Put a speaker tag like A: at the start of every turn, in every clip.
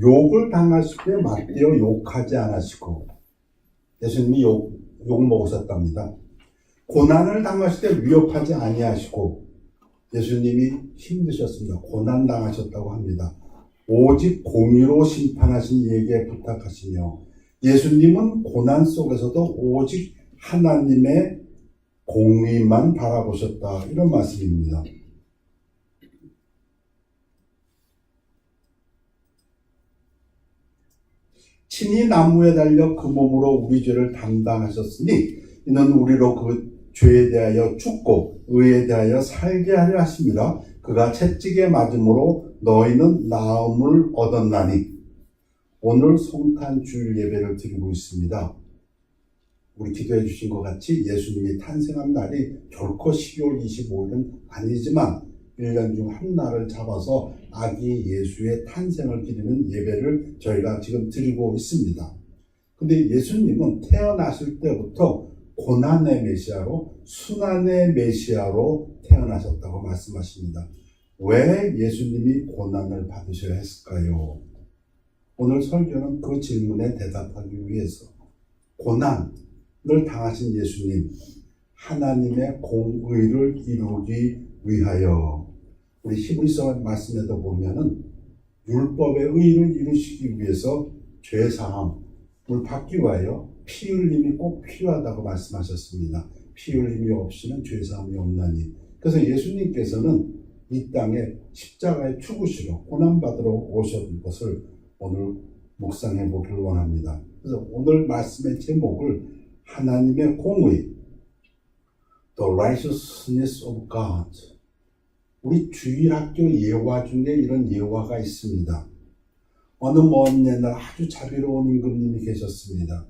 A: 욕을 당하실 때 맞대어 욕하지 않으시고 예수님이 욕, 욕 먹으셨답니다. 고난을 당하실 때 위협하지 아니하시고 예수님이 힘드셨습니다. 고난 당하셨다고 합니다. 오직 공의로 심판하신 이에게 부탁하시며 예수님은 고난 속에서도 오직 하나님의 공의만 바라보셨다. 이런 말씀입니다. 친히 나무에 달려 그 몸으로 우리 죄를 담당하셨으니 이는 우리로 그 죄에 대하여 죽고 의에 대하여 살게 하려 하십니다. 그가 채찍에 맞음으로 너희는 나음을 얻었나니 오늘 성탄 주일 예배를 드리고 있습니다. 우리 기도해 주신 것 같이 예수님이 탄생한 날이 결코 12월 25일은 아니지만 1년 중 한 날을 잡아서 아기 예수의 탄생을 기리는 예배를 저희가 지금 드리고 있습니다. 근데 예수님은 태어나실 때부터 고난의 메시아로 순환의 메시아로 태어나셨다고 말씀하십니다. 왜 예수님이 고난을 받으셔야 했을까요? 오늘 설교는 그 질문에 대답하기 위해서 고난을 당하신 예수님, 하나님의 공의를 이루기 위하여 우리 히브리서 말씀에도 보면은 율법의 의를 이루시기 위해서 죄 사함을 받기 위하여 피 흘림이 꼭 필요하다고 말씀하셨습니다. 피 흘림이 없이는 죄 사함이 없나니. 그래서 예수님께서는 이 땅에 십자가에 죽으시러 고난받으러 오셨던 것을 오늘 묵상해 보기를 원합니다. 그래서 오늘 말씀의 제목을 하나님의 공의, The Righteousness of God. 우리 주일 학교 예화 중에 이런 예화가 있습니다. 어느 먼 옛날 아주 자비로운 임금님이 계셨습니다.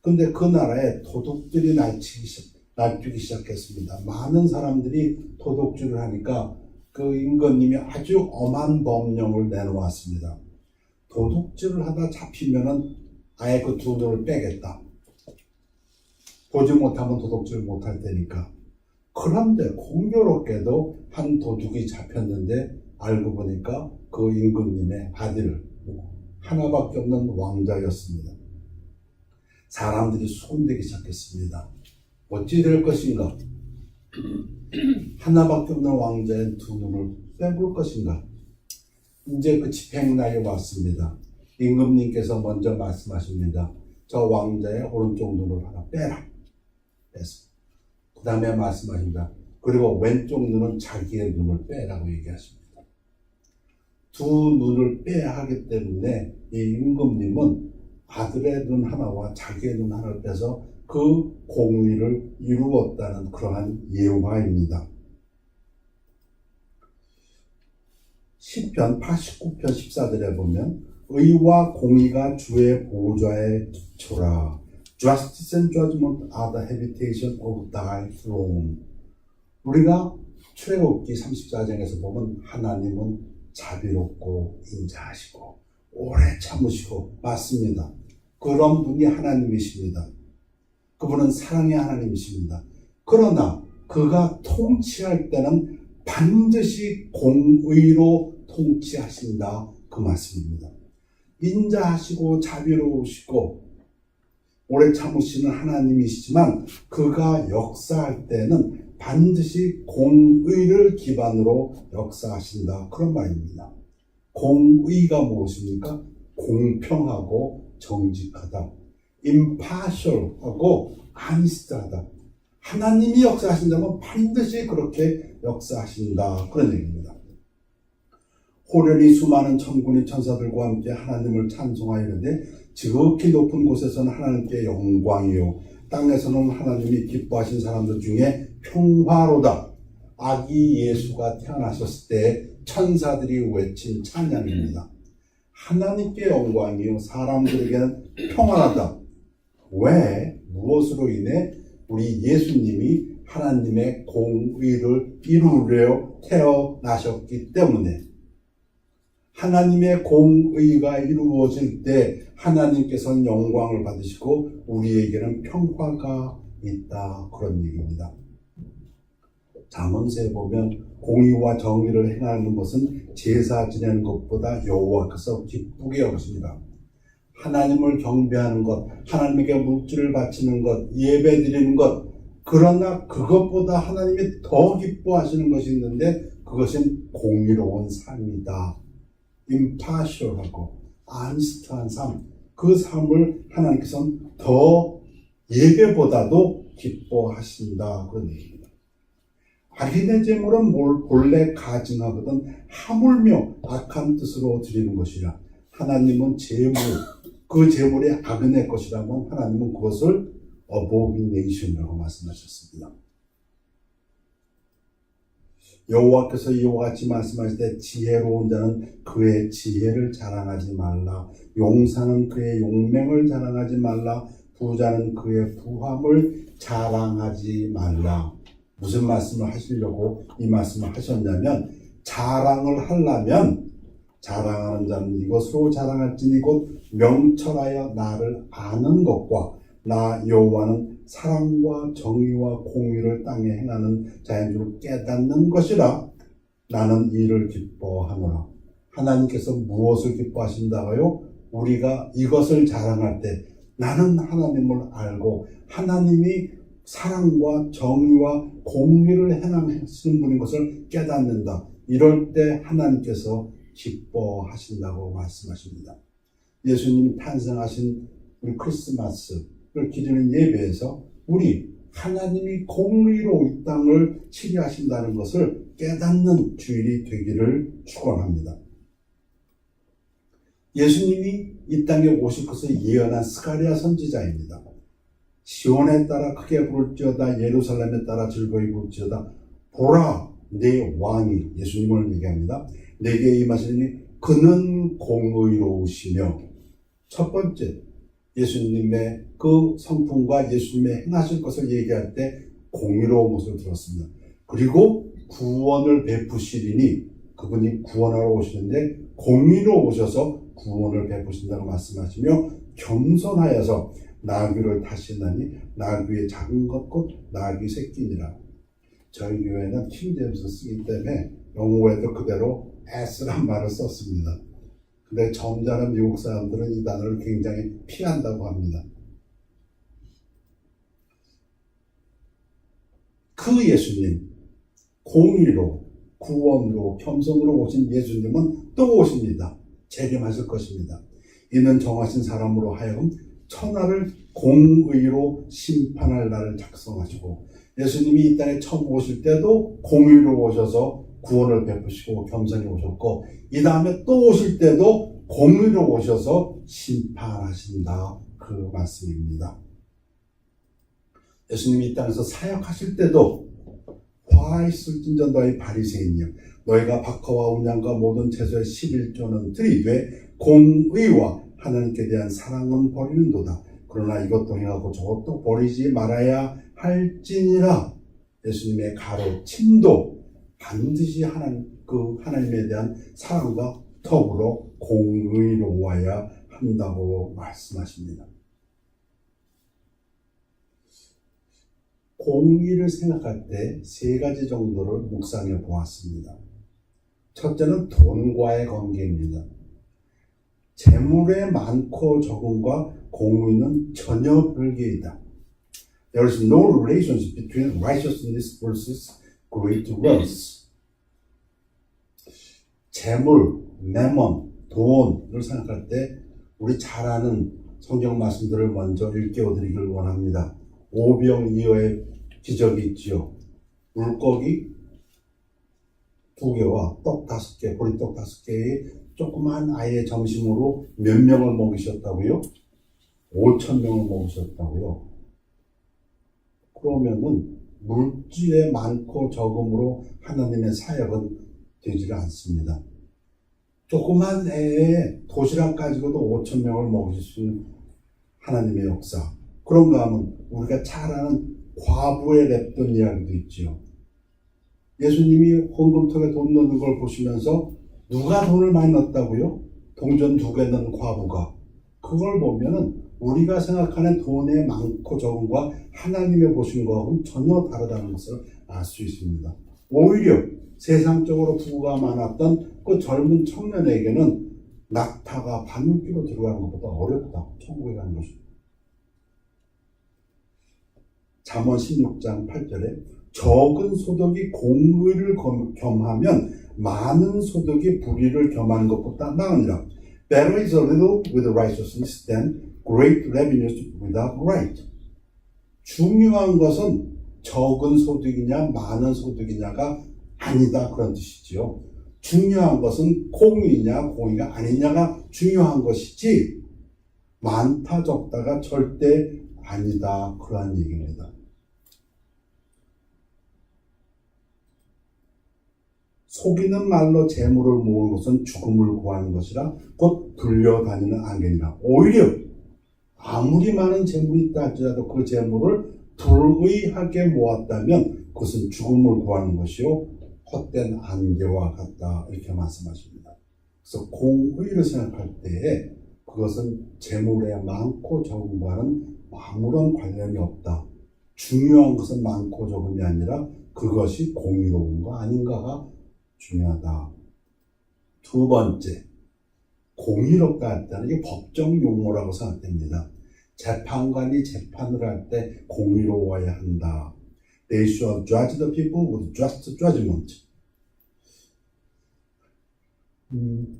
A: 근데 그 나라에 도둑들이 날치기, 시- 날뛰기 시작했습니다. 많은 사람들이 도둑질을 하니까 그 임금님이 아주 엄한 법령을 내놓았습니다. 도둑질을 하다 잡히면은 아예 그두 눈을 빼겠다. 보지 못하면 도둑질 못할 테니까. 그런데 공교롭게도 한 도둑이 잡혔는데 알고 보니까 그 임금님의 아들 하나밖에 없는 왕자였습니다. 사람들이 소곤되기 시작했습니다. 어찌 될 것인가? 하나밖에 없는 왕자의 두 눈을 빼볼 것인가? 이제 그 집행날이 왔습니다. 임금님께서 먼저 말씀하십니다. 저 왕자의 오른쪽 눈을 하나 빼라. 뺐습니다. 그 다음에 말씀하십니다. 그리고 왼쪽 눈은 자기의 눈을 빼라고 얘기하십니다. 두 눈을 빼야 하기 때문에 이 임금님은 아들의 눈 하나와 자기의 눈 하나를 빼서 그 공의를 이루었다는 그러한 예화입니다. 시편 89편 14절에 보면 의와 공의가 주의 보좌의 기초라 Justice and judgment are the habitation of thy throne. 우리가 출애굽기 34장에서 보면 하나님은 자비롭고 인자하시고 오래 참으시고 맞습니다. 그런 분이 하나님이십니다. 그분은 사랑의 하나님이십니다. 그러나 그가 통치할 때는 반드시 공의로 통치하신다 그 말씀입니다. 인자하시고 자비로우시고 오래 참으시는 하나님이시지만 그가 역사할 때는 반드시 공의를 기반으로 역사하신다. 그런 말입니다. 공의가 무엇입니까? 공평하고 정직하다. impartial하고 honest하다. 하나님이 역사하신다면 반드시 그렇게 역사하신다. 그런 얘기입니다. 호련히 수많은 천군이 천사들과 함께 하나님을 찬송하였는데 지극히 높은 곳에서는 하나님께 영광이요 땅에서는 하나님이 기뻐하신 사람들 중에 평화로다. 아기 예수가 태어나셨을 때 천사들이 외친 찬양입니다. 하나님께 영광이요 사람들에게는 평안하다. 왜? 무엇으로 인해 우리 예수님이 하나님의 공의를 이루려 태어나셨기 때문에 하나님의 공의가 이루어질 때 하나님께서는 영광을 받으시고 우리에게는 평화가 있다 그런 얘기입니다. 잠언서에 보면 공의와 정의를 행하는 것은 제사 지내는 것보다 여호와께서 기쁘게 여기십니다. 하나님을 경배하는 것, 하나님에게 물질을 바치는 것, 예배 드리는 것, 그러나 그것보다 하나님이 더 기뻐하시는 것이 있는데 그것은 공의로운 삶이다. 임파셜하고 안스트한 삶, 그 삶을 하나님께서는 더 예배보다도 기뻐하신다. 그런 얘기입니다. 악인의 제물은 뭘 본래 가증하거든 하물며 악한 뜻으로 드리는 것이라. 하나님은 제물, 그 제물이 악인의 것이라면 하나님은 그것을 abomination이라고 말씀하셨습니다. 여호와께서 이와 같이 말씀하실 때 지혜로운 자는 그의 지혜를 자랑하지 말라. 용사는 그의 용맹을 자랑하지 말라. 부자는 그의 부함을 자랑하지 말라. 무슨 말씀을 하시려고 이 말씀을 하셨냐면 자랑을 하려면 자랑하는 자는 이것으로 자랑할지니 곧 명철하여 나를 아는 것과 나 여호와는 사랑과 정의와 공의를 땅에 행하는 줄 깨닫는 것이라 나는 이를 기뻐하노라. 하나님께서 무엇을 기뻐하신다고요? 우리가 이것을 자랑할 때 나는 하나님을 알고 하나님이 사랑과 정의와 공의를 행하시는 분인 것을 깨닫는다. 이럴 때 하나님께서 기뻐하신다고 말씀하십니다. 예수님이 탄생하신 우리 크리스마스를 기리는 예배에서 우리 하나님이 공의로 이 땅을 치리하신다는 것을 깨닫는 주일이 되기를 축원합니다. 예수님이 이 땅에 오실 것을 예언한 스가리아 선지자입니다. 시온에 따라 크게 부를지어다 예루살렘에 따라 즐거이 부를지어다 보라 내 왕이 예수님을 얘기합니다. 내게 임하시니 그는 공의로우시며 첫 번째 예수님의 그 성품과 예수님의 행하실 것을 얘기할 때 공의로운 것을 들었습니다. 그리고 구원을 베푸시리니 그분이 구원하러 오시는데 공의로 오셔서 구원을 베푸신다고 말씀하시며 겸손하여서 나귀를 타시나니 나귀의 작은 것곧 나귀 새끼니라. 저희 교회는 킹제임스 쓰기 때문에 영어에도 그대로 S란 말을 썼습니다. 근데 점잖은 미국 사람들은 이 단어를 굉장히 피한다고 합니다. 그 예수님, 공의로, 구원으로, 겸손으로 오신 예수님은 또 오십니다. 재림하실 것입니다. 이는 정하신 사람으로 하여금 천하를 공의로 심판할 날을 작성하시고 예수님이 이 땅에 처음 오실 때도 공의로 오셔서 구원을 베푸시고 겸손히 오셨고 이 다음에 또 오실 때도 공의로 오셔서 심판하신다 그 말씀입니다. 예수님이 이 땅에서 사역하실 때도 화 있을진저 너희 바리새인이여 너희가 박하와 운양과 모든 채소의 11조는 들이되 공의와 하나님께 대한 사랑은 버리는도다. 그러나 이것도 행하고 저것도 버리지 말아야 할지니라. 예수님의 가르침도 반드시 하나님, 그 하나님에 대한 사랑과 더불어 공의로워야 한다고 말씀하십니다. 공의를 생각할 때 세 가지 정도를 묵상해 보았습니다. 첫째는 돈과의 관계입니다. 재물의 많고 적음과 공의는 전혀 별개이다. There is no relationship between righteousness versus great wealth. 재물, 매먼, 돈을 생각할 때 우리 잘 아는 성경 말씀들을 먼저 일깨워 드리길 원합니다. 오병이어의 기적이 있지요. 물고기 두 개와 떡 다섯 개, 보리떡 다섯 개의 조그만 아이의 점심으로 몇 명을 먹이셨다고요? 5천 명을 먹으셨다고요. 그러면은 물질의 많고 적음으로 하나님의 사역은 되지가 않습니다. 조그만 애에 도시락 가지고도 5천 명을 먹이실 수 하나님의 역사. 그런가 하면 우리가 잘 아는 과부의 랩돈 이야기도 있지요. 예수님이 헌금통에 돈 넣는 걸 보시면서 누가 돈을 많이 넣었다고요? 동전 두 개 넣은 과부가. 그걸 보면은 우리가 생각하는 돈의 많고 적음과 하나님의 보신 거하고는 전혀 다르다는 것을 알 수 있습니다. 오히려 세상적으로 부가 많았던 그 젊은 청년에게는 낙타가 바늘귀로 들어가는 것보다 어렵다. 천국에 가는 것이. 잠언 16장 8절에 적은 소득이 공의를 겸- 겸하면 많은 소득이 불의를 겸하는 것보다 나으니라. Better is a little with righteousness than great revenues without right. 중요한 것은 적은 소득이냐 많은 소득이냐가 아니다 그런 뜻이지요. 중요한 것은 공이냐 공이가 아니냐가 중요한 것이지 많다 적다가 절대 아니다 그러한 얘기입니다. 속이는 말로 재물을 모으는 것은 죽음을 구하는 것이라 곧 불려다니는 안개니라. 오히려 아무리 많은 재물이 있다 할지라도 그 재물을 불의하게 모았다면 그것은 죽음을 구하는 것이요 헛된 안개와 같다 이렇게 말씀하십니다. 그래서 공의를 생각할 때에 그것은 재물의 많고 적음과는 아무런 관련이 없다. 중요한 것은 많고 적음이 아니라 그것이 공의로운가 아닌가가 중요하다. 두 번째, 공의롭다 할 때는 이게 법정 용어라고 생각됩니다. 재판관이 재판을 할 때 공의로워야 한다. They should judge the people with just judgment. 음,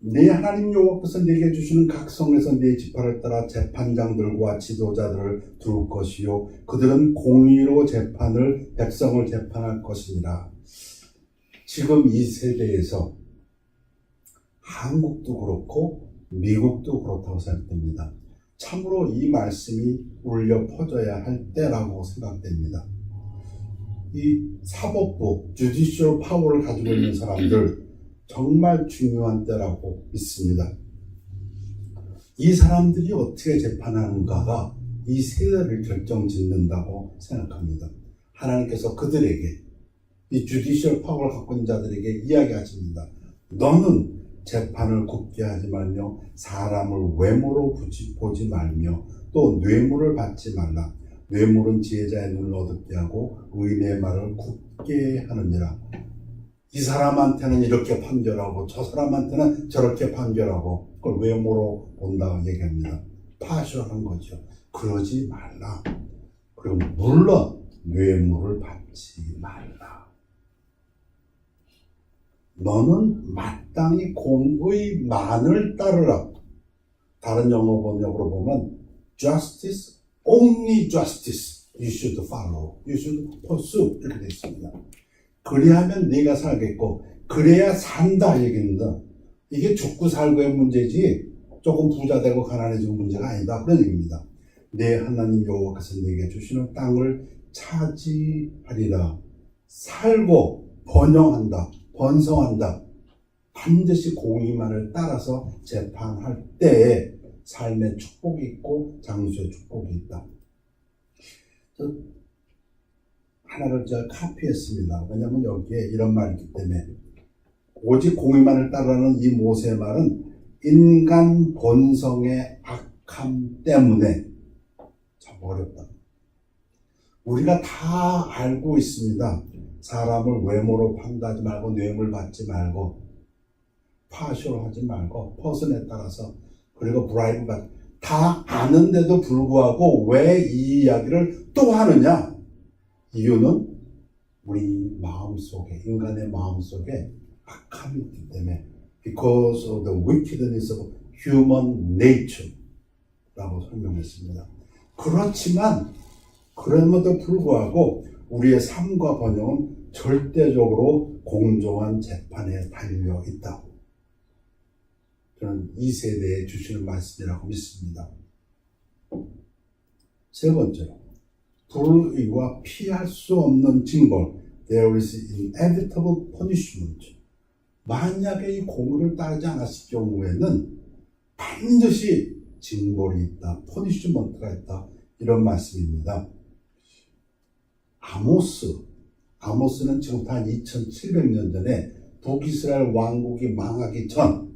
A: 내 하나님 여호와께서 내게 주시는 각 성에서 내 지파를 따라 재판장들과 지도자들을 둘 것이요 그들은 공의로 재판을 백성을 재판할 것이니라. 지금 이 세대에서 한국도 그렇고 미국도 그렇다고 생각됩니다. 참으로 이 말씀이 울려 퍼져야 할 때라고 생각됩니다. 이 사법부, 주디셜 파워를 가지고 있는 사람들 정말 중요한 때라고 믿습니다. 이 사람들이 어떻게 재판하는가가 이 세대를 결정짓는다고 생각합니다. 하나님께서 그들에게 이 주디셜 파워를 갖고 있는 자들에게 이야기하십니다. 너는 재판을 굽게 하지 말며 사람을 외모로 보지, 말며 또 뇌물을 받지 말라. 뇌물은 지혜자의 눈을 어둡게 하고 의인의 말을 굽게 하느니라. 이 사람한테는 이렇게 판결하고 저 사람한테는 저렇게 판결하고 그걸 외모로 본다고 얘기합니다. 파쇼한 거죠. 그러지 말라. 그리고 물론 뇌물을 받지 말라. 너는 마땅히 공의 만을 따르라. 다른 영어 번역으로 보면 justice, only justice you should follow, you should pursue 이렇게 되어 있습니다. 그리하면 네가 살겠고 그래야 산다 얘기입니다. 이게 죽고 살고의 문제지 조금 부자 되고 가난해지는 문제가 아니다 그런 얘기입니다. 내 하나님 여호와께서 내게 주시는 땅을 차지하리라. 살고 번영한다. 번성한다. 반드시 공의만을 따라서 재판할 때에 삶의 축복이 있고 장수의 축복이 있다. 저 하나를 제가 카피했습니다. 왜냐하면 여기에 이런 말이 있기 때문에 오직 공의만을 따르는 이 모세의 말은 인간 본성의 악함 때문에 참 어렵다. 우리가 다 알고 있습니다. 사람을 외모로 판단하지 말고 뇌물 받지 말고 파쇼를 하지 말고 퍼슨에 따라서 그리고 브라이브 받. 다 아는데도 불구하고 왜 이 이야기를 또 하느냐? 이유는 우리 마음 속에 인간의 마음 속에 악함이 있기 때문에 because of the wickedness of human nature라고 설명했습니다. 그렇지만 그럼에도 불구하고 우리의 삶과 번영은 절대적으로 공정한 재판에 달려 있다. 저는 이 세대에 주시는 말씀이라고 믿습니다. 세 번째로 불의와 피할 수 없는 징벌 there is inevitable punishment 만약에 이 공의를 따르지 않았을 경우에는 반드시 징벌이 있다, 퍼니시먼트가 있다 이런 말씀입니다. 아모스, 아모스는 지금부터 한 2700년 전에 북이스라엘 왕국이 망하기 전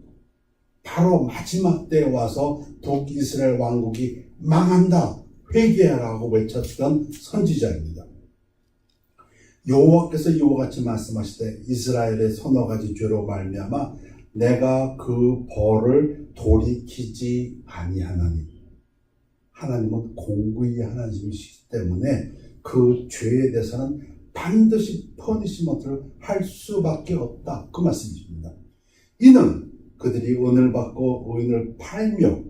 A: 바로 마지막 때에 와서 북이스라엘 왕국이 망한다, 회개하라고 외쳤던 선지자입니다. 여호와께서 이와 같이 말씀하시되 이스라엘의 서너 가지 죄로 말미암아 내가 그 벌을 돌이키지 아니하나니 하나님은 공의의 하나님이시기 때문에 그 죄에 대해서는 반드시 퍼니시먼트를 할 수밖에 없다 그 말씀이십니다. 이는 그들이 은을 받고 의인을 팔며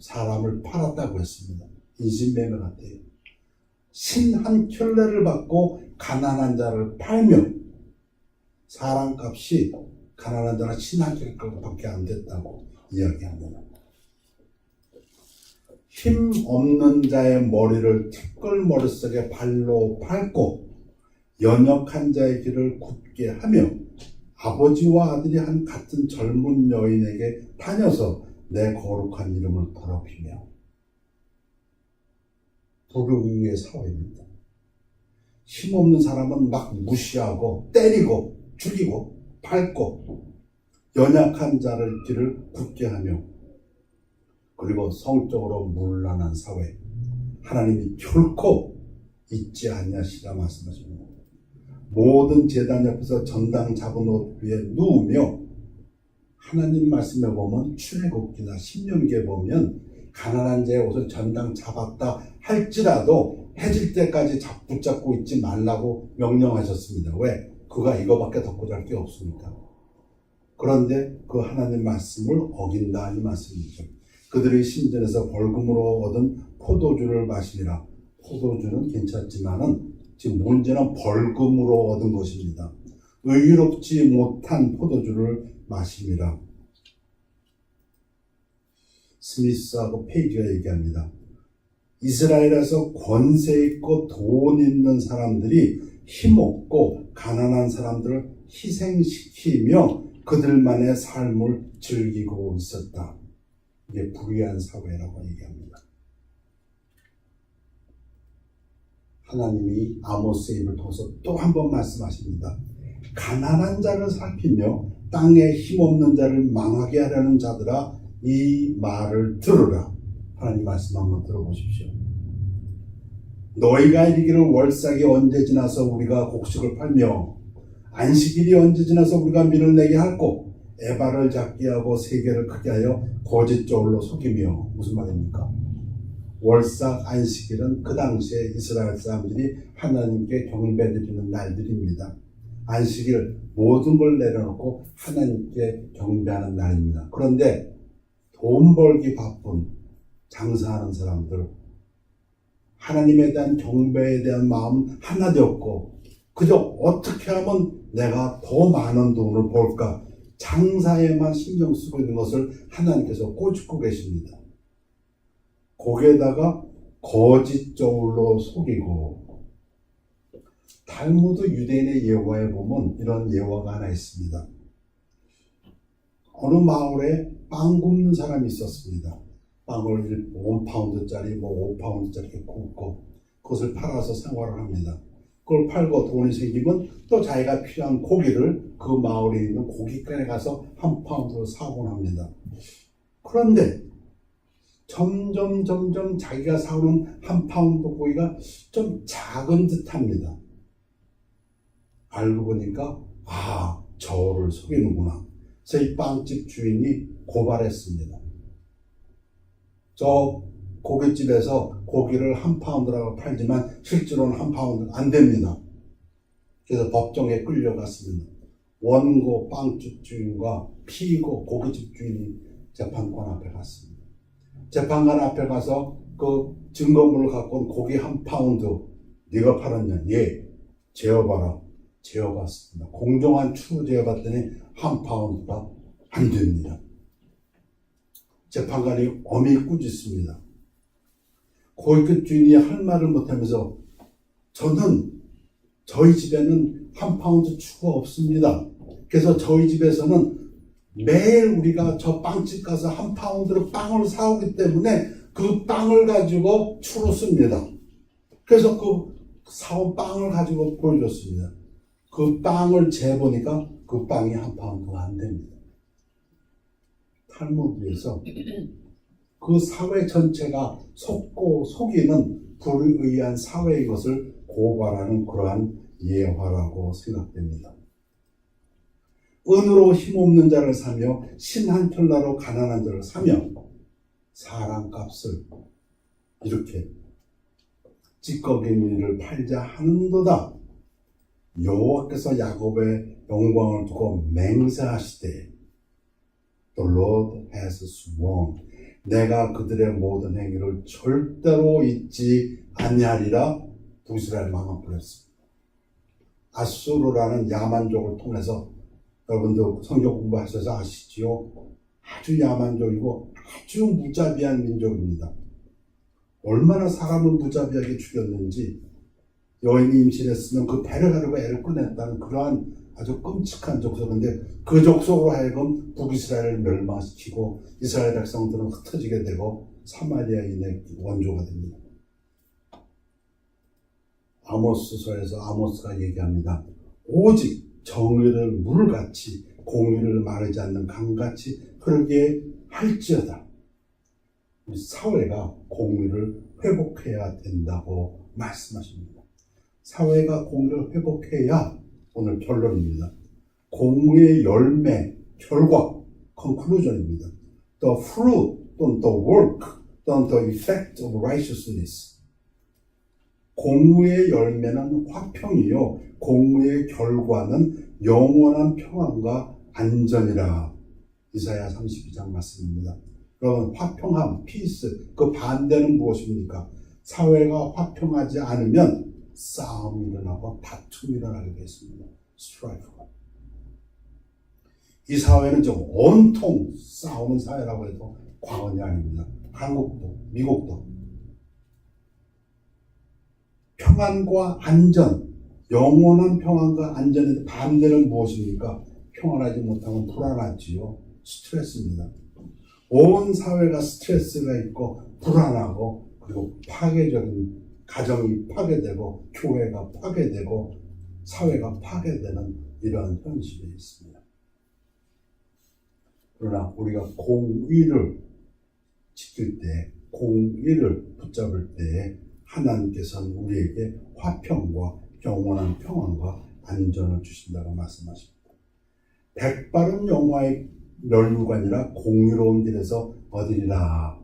A: 사람을 팔았다고 했습니다. 인신매매 같아요. 신 한 켤레를 받고 가난한 자를 팔며 사람값이 가난한 자는 신한 켤레밖에 안 됐다고 이야기합니다. 힘 없는 자의 머리를 티끌 머릿속에 발로 밟고 연약한 자의 길을 굳게 하며 아버지와 아들이 한 같은 젊은 여인에게 다녀서 내 거룩한 이름을 더럽히며 불의의 사회입니다. 힘없는 사람은 막 무시하고 때리고 죽이고 밟고 연약한 자를 길을 굳게 하며 그리고 성적으로 문란한 사회 하나님이 결코 잊지 아니하시라 말씀하십니다. 모든 재단 옆에서 전당 잡은 옷 위에 누우며 하나님 말씀에 보면 출애굽기나 신명기에 보면 가난한 자의 옷을 전당 잡았다 할지라도 해질 때까지 잡 붙잡고 있지 말라고 명령하셨습니다. 왜? 그가 이거밖에 덮고 잘 게 없으니까. 그런데 그 하나님 말씀을 어긴다 이 말씀이죠. 그들의 신전에서 벌금으로 얻은 포도주를 마시니라. 포도주는 괜찮지만은 지금 문제는 벌금으로 얻은 것입니다. 의롭지 못한 포도주를 마십니다. 스미스하고 페이지가 얘기합니다. 이스라엘에서 권세 있고 돈 있는 사람들이 힘없고 가난한 사람들을 희생시키며 그들만의 삶을 즐기고 있었다. 이게 불의한 사회라고 얘기합니다. 하나님이 아모스의 입을 통해서 또 한 번 말씀하십니다. 가난한 자를 살피며 땅에 힘없는 자를 망하게 하려는 자들아 이 말을 들으라. 하나님 말씀 한번 들어보십시오. 너희가 이르기를 월삭이 언제 지나서 우리가 곡식을 팔며 안식일이 언제 지나서 우리가 밀을 내게 할고 에바를 작게 하고 세계를 크게 하여 거짓 저울로 속이며 무슨 말입니까? 월삭 안식일은 그 당시에 이스라엘 사람들이 하나님께 경배드리는 날들입니다. 안식일 모든 걸 내려놓고 하나님께 경배하는 날입니다. 그런데 돈 벌기 바쁜 장사하는 사람들 하나님에 대한 경배에 대한 마음 하나도 없고 그저 어떻게 하면 내가 더 많은 돈을 벌까 장사에만 신경 쓰고 있는 것을 하나님께서 꼬집고 계십니다. 거기에다가 거짓 저울로 속이고 달무드 유대인의 예화에 보면 이런 예화가 하나 있습니다. 어느 마을에 빵 굽는 사람이 있었습니다. 빵을 1파운드짜리, 뭐 5파운드짜리 이렇게 굽고 그것을 팔아서 생활을 합니다. 그걸 팔고 돈이 생기면 또 자기가 필요한 고기를 그 마을에 있는 고깃간에 가서 한 파운드로 사곤 합니다. 그런데 점점 점점 자기가 사오는 한 파운드 고기가 좀 작은 듯합니다. 알고 보니까 아 저를 속이는구나. 그래서 이 빵집 주인이 고발했습니다. 저 고깃집에서 고기를 한 파운드라고 팔지만 실제로는 한 파운드 안 됩니다. 그래서 법정에 끌려갔습니다. 원고 빵집 주인과 피고 고깃집 주인이 재판관 앞에 갔습니다. 재판관 앞에 가서 그 증거물을 갖고 온 고기 한 파운드 네가 팔았냐? 예. 재어봐라. 재어봤습니다. 공정한 추로 재어봤더니 한 파운드가 안 됩니다. 재판관이 엄히 꾸짖습니다. 고깃집 주인이 할 말을 못하면서 저는 저희 집에는 한 파운드 추가 없습니다. 그래서 저희 집에서는 매일 우리가 저 빵집 가서 한 파운드로 빵을 사오기 때문에 그 빵을 가지고 추로 씁니다. 그래서 그 사온 빵을 가지고 보여줬습니다. 그 빵을 재보니까 그 빵이 한 파운드가 안 됩니다. 탈무드에서 그 사회 전체가 속고 속이는 불의한 사회의 것을 고발하는 그러한 예화라고 생각됩니다. 은으로 힘없는 자를 사며 신한 털나로 가난한 자를 사며 사람 값을 이렇게 찌꺼기미를 팔자 하는도다. 여호와께서 야곱의 영광을 두고 맹세하시되 The Lord has sworn 내가 그들의 모든 행위를 절대로 잊지 아니하리라 부스라엘 망한불했습니다. 아수르라는 야만족을 통해서 여러분도 성경 공부하셔서 아시지요? 아주 야만족이고 아주 무자비한 민족입니다. 얼마나 사람을 무자비하게 죽였는지 여인이 임신했으면 그 배를 가르고 애를 꺼냈다는 그러한 아주 끔찍한 족속인데 그 족속으로 하여금 북이스라엘을 멸망시키고 이스라엘 백성들은 흩어지게 되고 사마리아인의 원조가 됩니다. 아모스서에서 아모스가 얘기합니다. 오직 정의를 물같이 공의를 마르지 않는 강같이 흐르게 할지어다. 사회가 공의를 회복해야 된다고 말씀하십니다. 사회가 공의를 회복해야 오늘 결론입니다. 공의의 열매, 결과, conclusion입니다. The fruit 또는 the work 또는 the effect of righteousness. 공의의 열매는 화평이요. 공의의 결과는 영원한 평안과 안전이라. 이사야 32장 말씀입니다. 그러면 화평함, 피스, 그 반대는 무엇입니까? 사회가 화평하지 않으면 싸움이 일어나고 다툼이 일어나게 됐습니다. 스트라이프가. 이 사회는 좀 온통 싸우는 사회라고 해도 과언이 아닙니다. 한국도, 미국도. 평안과 안전, 영원한 평안과 안전의 반대는 무엇입니까? 평안하지 못하면 불안하지요. 스트레스입니다. 온 사회가 스트레스가 있고 불안하고 그리고 파괴적인 가정이 파괴되고 교회가 파괴되고 사회가 파괴되는 이러한 현실이 있습니다. 그러나 우리가 공의를 지킬 때, 공의를 붙잡을 때 하나님께서는 우리에게 화평과 영원한 평안과 안전을 주신다고 말씀하십니다. 백발은 영화의 멸류관이라 공의로운 길에서 얻으리라.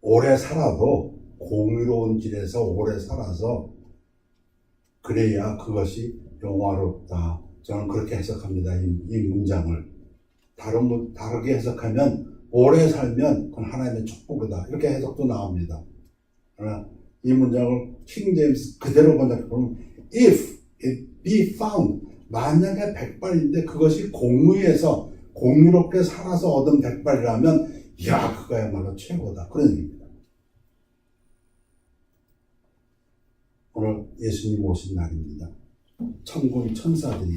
A: 오래 살아도 공의로운 길에서 오래 살아서 그래야 그것이 영화롭다. 저는 그렇게 해석합니다. 이, 이 문장을. 다른, 문- 다르게 해석하면 오래 살면 그건 하나님의 축복이다. 이렇게 해석도 나옵니다. 그러나 이 문장을 킹 제임스 그대로 번역해 보면 if it be found 만약에 백발인데 그것이 공의에서 공의롭게 살아서 얻은 백발이라면 야 그거야말로 최고다 그런 얘기입니다. 오늘 예수님 오신 날입니다. 천군 천사들이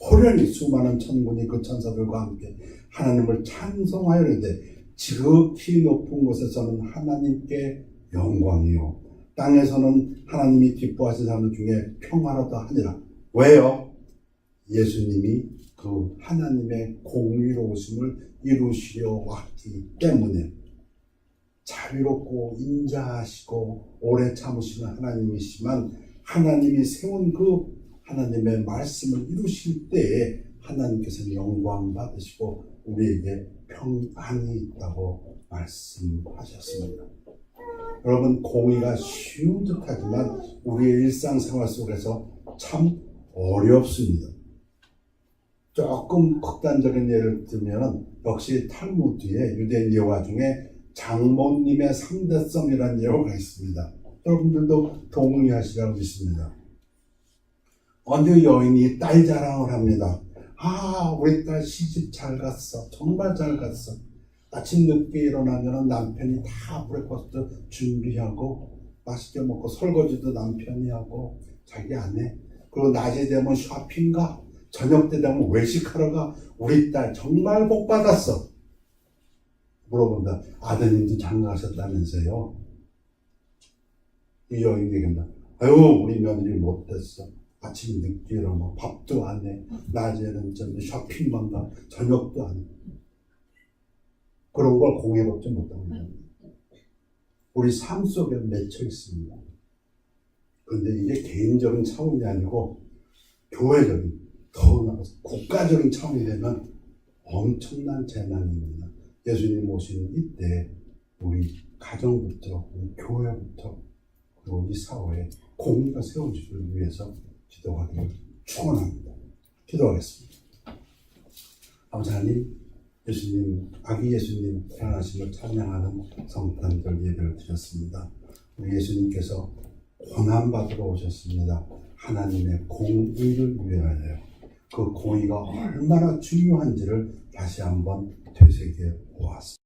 A: 호련히 수많은 천군이 그 천사들과 함께 하나님을 찬송하였는데 지극히 높은 곳에서는 하나님께 영광이요 땅에서는 하나님이 기뻐하신 사람 중에 평화로다 하니라 왜요? 예수님이 그 하나님의 공의로우심을 이루시려 왔기 때문에 자비롭고 인자하시고 오래 참으시는 하나님이시만 하나님이 세운 그 하나님의 말씀을 이루실 때에 하나님께서는 영광 받으시고 우리에게 평안이 있다고 말씀하셨습니다. 여러분 공의가 쉬운 듯하지만 우리의 일상생활 속에서 참 어렵습니다. 조금 극단적인 예를 들면 역시 탈무드의 유대인 예화 중에 장모님의 상대성이라는 예화가 있습니다. 여러분들도 동의하시라고 믿습니다. 어느 여인이 딸 자랑을 합니다. 아, 우리 딸 시집 잘 갔어. 정말 잘 갔어. 아침 늦게 일어나면 남편이 다 브레이크퍼스트 준비하고 맛있게 먹고 설거지도 남편이 하고 자기 안 해. 그리고 낮에 되면 쇼핑 가. 저녁 때 되면 외식하러 가. 우리 딸 정말 복 받았어. 물어본다. 아드님도 장가 가셨다면서요. 이 여인이 얘기한다. 아유, 우리 며느리 못됐어. 아침 늦게 일어나 밥도 안 해. 낮에는 좀 쇼핑만 가. 저녁도 안 해. 그런 걸 공유받지 못합니다. 우리 삶 속에 맺혀 있습니다. 그런데 이게 개인적인 차원이 아니고 교회적인 더 나아가서 국가적인 차원이 되면 엄청난 재난입니다. 예수님 오시는 이때 우리 가정부터 우리 교회부터 그리고 이 사회에 공의가 세워지기를 위해서 기도하기를 축원합니다. 기도하겠습니다. 아버지 하나님, 예수님, 아기 예수님 태어나심을 찬양하는 성탄절 예배를 드렸습니다. 우리 예수님께서 고난받으러 오셨습니다. 하나님의 공의를 위하여 그 공의가 얼마나 중요한지를 다시 한번 되새겨 보았습니다.